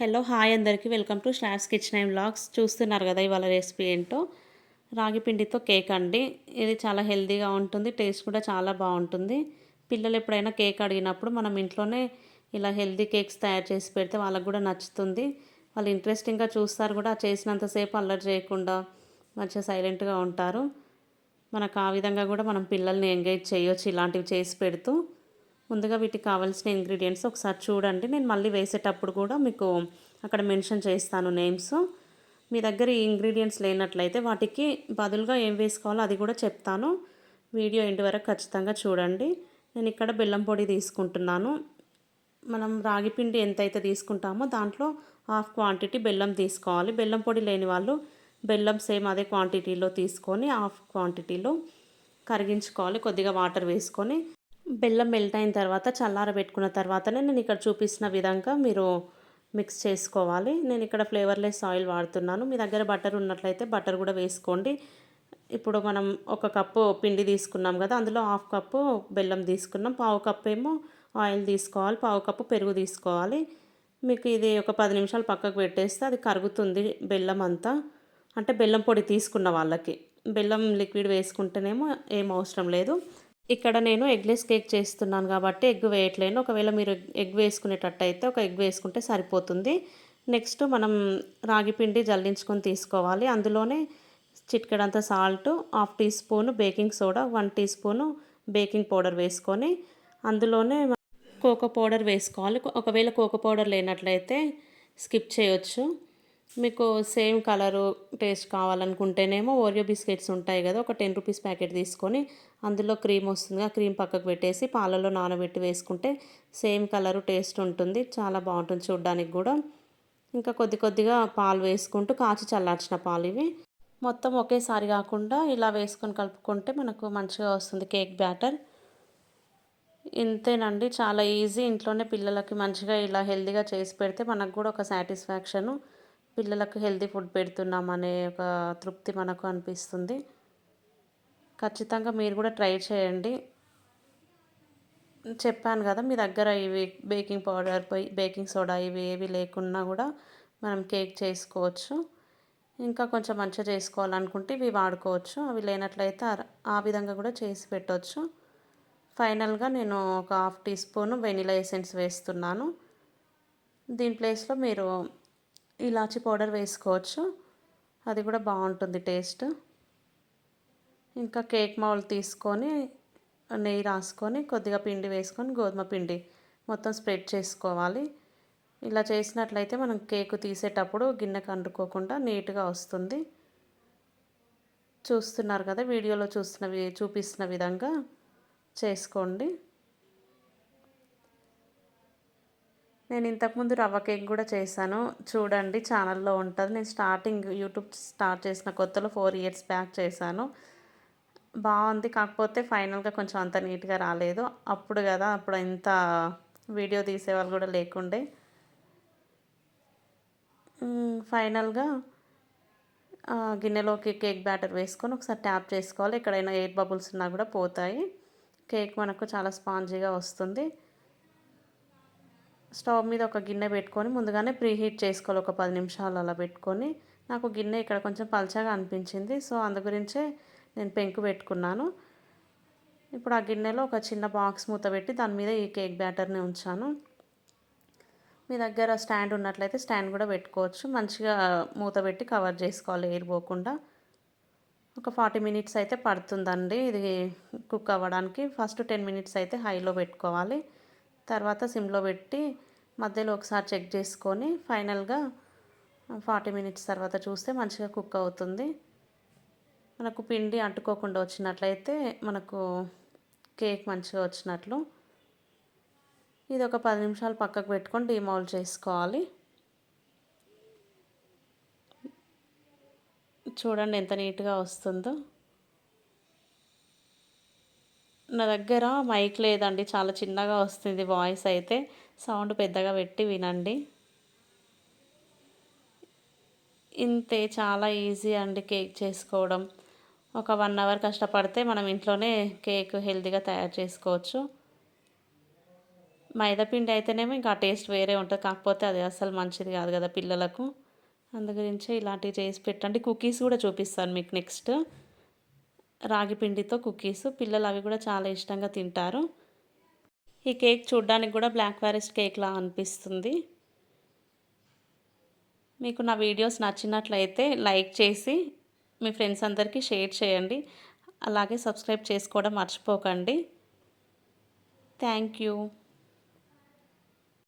Hello hi అందరికీ. Welcome to Snaps Kitchen and vlogs చూస్తున్నారు కదా ఇవాళ రెసిపీ ఏంటో? రాగి పిండితో కేక్ అండి. ఇది చాలా హెల్తీగా ఉంటుంది టేస్ట్ కూడా చాలా బాగుంటుంది. పిల్లలు ఎప్పుడైనా కేక్ అడిగినప్పుడు మనం ఇంట్లోనే ఇలా హెల్తీ కేక్స్ తయారు చేసి పెడితే వాళ్ళకు కూడా నచ్చుతుంది. వాళ్ళు ఇంట్రెస్టింగ్గా చూస్తారు కూడా చేసినంతసేపు అల్లరి చేయకుండా మంచిగా సైలెంట్గా ఉంటారు. మనకు ఆ విధంగా కూడా మనం పిల్లల్ని ఎంగేజ్ చేయొచ్చు ఇలాంటివి చేసి పెడుతూ. ముందుగా వీటికి కావాల్సిన ఇంగ్రీడియంట్స్ ఒకసారి చూడండి. నేను మళ్ళీ వేసేటప్పుడు కూడా మీకు అక్కడ మెన్షన్ చేస్తాను నేమ్స్ మీ దగ్గర ఈ ఇంగ్రీడియంట్స్ లేనట్లయితే వాటికి బదులుగా ఏం వేసుకోవాలో అది కూడా చెప్తాను. వీడియో ఎండ్ వరకు ఖచ్చితంగా చూడండి. నేను ఇక్కడ బెల్లం పొడి తీసుకుంటున్నాను. మనం రాగి పిండి ఎంతైతే తీసుకుంటామో దాంట్లో హాఫ్ క్వాంటిటీ బెల్లం తీసుకోవాలి. బెల్లం పొడి లేని వాళ్ళు బెల్లం సేమ్ అదే క్వాంటిటీలో తీసుకొని హాఫ్ క్వాంటిటీలో కరిగించుకోవాలి. కొద్దిగా వాటర్ వేసుకొని బెల్లం మెల్ట్ అయిన తర్వాత చల్లారబెట్టుకున్న తర్వాతనే నేను ఇక్కడ చూపిస్తున్న విధంగా మీరు మిక్స్ చేసుకోవాలి. నేను ఇక్కడ ఫ్లేవర్లెస్ ఆయిల్ వాడుతున్నాను. మీ దగ్గర బటర్ ఉన్నట్లయితే బటర్ కూడా వేసుకోండి. ఇప్పుడు మనం ఒక కప్పు పిండి తీసుకున్నాం కదా అందులో హాఫ్ కప్పు బెల్లం తీసుకున్నాం. పావు కప్పు ఏమో ఆయిల్ తీసుకోవాలి. పావు కప్పు పెరుగు తీసుకోవాలి. మీకు ఇది ఒక పది నిమిషాలు పక్కకు పెట్టేస్తే అది కరుగుతుంది బెల్లం అంతా. అంటే బెల్లం పొడి తీసుకున్న వాళ్ళకి. బెల్లం లిక్విడ్ వేసుకుంటేనేమో ఏం అవసరం లేదు. ఇక్కడ నేను ఎగ్లెస్ కేక్ చేస్తున్నాను కాబట్టి ఎగ్ వేయట్లేను. ఒకవేళ మీరు ఎగ్ వేసుకునేటట్టు అయితే ఒక ఎగ్ వేసుకుంటే సరిపోతుంది. నెక్స్ట్ మనం రాగి పిండి జల్లించుకొని తీసుకోవాలి. అందులోనే చిటికెడంత salt half teaspoon baking soda one teaspoon baking powder వేసుకొని అందులోనే కోకో పౌడర్ వేసుకోవాలి. ఒకవేళ కోకో పౌడర్ లేనట్లయితే స్కిప్ చేయొచ్చు. మీకు సేమ్ కలరు టేస్ట్ కావాలనుకుంటేనేమో ఓరియో బిస్కెట్స్ ఉంటాయి కదా ఒక టెన్ రూపీస్ ప్యాకెట్ తీసుకొని అందులో క్రీమ్ వస్తుంది. ఆ క్రీమ్ పక్కకు పెట్టేసి పాలలో నానబెట్టి వేసుకుంటే సేమ్ కలరు టేస్ట్ ఉంటుంది. చాలా బాగుంటుంది చూడడానికి కూడా. ఇంకా కొద్ది కొద్దిగా పాలు వేసుకుంటూ కాచి చల్లార్చిన పాలు ఇవి. మొత్తం ఒకేసారి కాకుండా ఇలా వేసుకొని కలుపుకుంటే మనకు మంచిగా వస్తుంది కేక్ బ్యాటర్. ఇంతేనండి. చాలా ఈజీ. ఇంట్లోనే పిల్లలకి మంచిగా ఇలా హెల్తీగా చేసి పెడితే మనకు కూడా ఒక సాటిస్ఫాక్షను. పిల్లలకు హెల్తీ ఫుడ్ పెడుతున్నాం అనే ఒక తృప్తి మనకు అనిపిస్తుంది. ఖచ్చితంగా మీరు కూడా ట్రై చేయండి. చెప్పాను కదా మీ దగ్గర ఇవి బేకింగ్ పౌడర్ బేకింగ్ సోడా ఇవి ఏవి లేకున్నా కూడా మనం కేక్ చేసుకోవచ్చు. ఇంకా కొంచెం మంచిగా చేసుకోవాలనుకుంటే ఇవి వాడుకోవచ్చు. అవి లేనట్లయితే ఆ విధంగా కూడా చేసి పెట్టవచ్చు ఫైనల్గా నేను ఒక half teaspoon vanilla essence వేస్తున్నాను. దీని ప్లేస్లో మీరు ఇలాచి పౌడర్ వేసుకోవచ్చు. అది కూడా బాగుంటుంది టేస్ట్. ఇంకా కేక్ మౌల్ తీసుకొని నెయ్యి రాసుకొని కొద్దిగా పిండి వేసుకొని గోధుమ పిండి మొత్తం స్ప్రెడ్ చేసుకోవాలి. ఇలా చేసినట్లయితే మనం కేక్ తీసేటప్పుడు గిన్నెకు అంటుకోకుండా నీట్గా వస్తుంది. చూస్తున్నారు కదా వీడియోలో చూస్తున్న చూపిస్తున్న విధంగా చేసుకోండి. నేను ఇంతకుముందు రవ్వ కేక్ కూడా చేశాను. చూడండి ఛానల్లో ఉంటుంది. నేను స్టార్టింగ్ యూట్యూబ్ స్టార్ట్ చేసిన కొత్తలో ఫోర్ ఇయర్స్ బ్యాక్ చేశాను. బాగుంది. కాకపోతే ఫైనల్గా కొంచెం అంత నీట్గా రాలేదు. అప్పుడు కదా అప్పుడు ఇంత వీడియో తీసేవాళ్ళు కూడా లేకుండే. ఫైనల్గా గిన్నెలోకి కేక్ బ్యాటర్ వేసుకొని ఒకసారి ట్యాప్ చేసుకోవాలి. ఎక్కడైనా ఎయిర్ బబుల్స్ ఉన్నా కూడా పోతాయి. కేక్ మనకు చాలా స్పాంజీగా వస్తుంది. స్టవ్ మీద ఒక గిన్నె పెట్టుకొని ముందుగానే ప్రీ హీట్ చేసుకోవాలి. ఒక పది నిమిషాలు అలా పెట్టుకొని నాకు గిన్నె ఇక్కడ కొంచెం పల్చగా అనిపించింది. సో అందు గురించే నేను పెంకు పెట్టుకున్నాను. ఇప్పుడు ఆ గిన్నెలో ఒక చిన్న బాక్స్ మూత పెట్టి దాని మీద ఈ కేక్ బ్యాటర్ని ఉంచాను. మీ దగ్గర స్టాండ్ ఉన్నట్లయితే స్టాండ్ కూడా పెట్టుకోవచ్చు. మంచిగా మూత పెట్టి కవర్ చేసుకోవాలి ఎయిర్ పోకుండా ఒక ఫార్టీ మినిట్స్ అయితే పడుతుందండి. ఇది కుక్ అవ్వడానికి ఫస్ట్ టెన్ మినిట్స్ అయితే హైలో పెట్టుకోవాలి. తర్వాత సిమ్లో పెట్టి మధ్యలో ఒకసారి చెక్ చేసుకొని ఫైనల్గా ఫార్టీ మినిట్స్ తర్వాత చూస్తే మంచిగా కుక్ అవుతుంది. మనకు పిండి అంటుకోకుండా వచ్చినట్లయితే మనకు కేక్ మంచిగా వచ్చినట్లు. ఇది ఒక పది నిమిషాలు పక్కకు పెట్టుకొని డిమౌల్ చేసుకోవాలి. చూడండి ఎంత నీట్గా వస్తుందో. నా దగ్గర మైక్ లేదండి చాలా చిన్నగా వస్తుంది వాయిస్ అయితే. సౌండ్ పెద్దగా పెట్టి వినండి. ఇంతే చాలా ఈజీ అండి కేక్ చేసుకోవడం. ఒక వన్ అవర్ కష్టపడితే మనం ఇంట్లోనే కేక్ హెల్తీగా తయారు చేసుకోవచ్చు. మైదాపిండి అయితేనేమో ఇంకా టేస్ట్ వేరే ఉంటుంది కాకపోతే అది అసలు మంచిది కాదు కదా పిల్లలకు. అందు గురించి ఇలాంటివి చేసి పెట్టండి. కుకీస్ కూడా చూపిస్తాను మీకు నెక్స్ట్. రాగి పిండితో కుకీస్ పిల్లలు అవి కూడా చాలా ఇష్టంగా తింటారు. ఈ కేక్ చూడ్డానికి కూడా బ్లాక్ ఫారెస్ట్ కేక్లా అనిపిస్తుంది. మీకు నా వీడియోస్ నచ్చినట్లయితే లైక్ చేసి మీ ఫ్రెండ్స్ అందరికీ షేర్ చేయండి. అలాగే సబ్స్క్రైబ్ చేసుకోవడం మర్చిపోకండి. Thank you.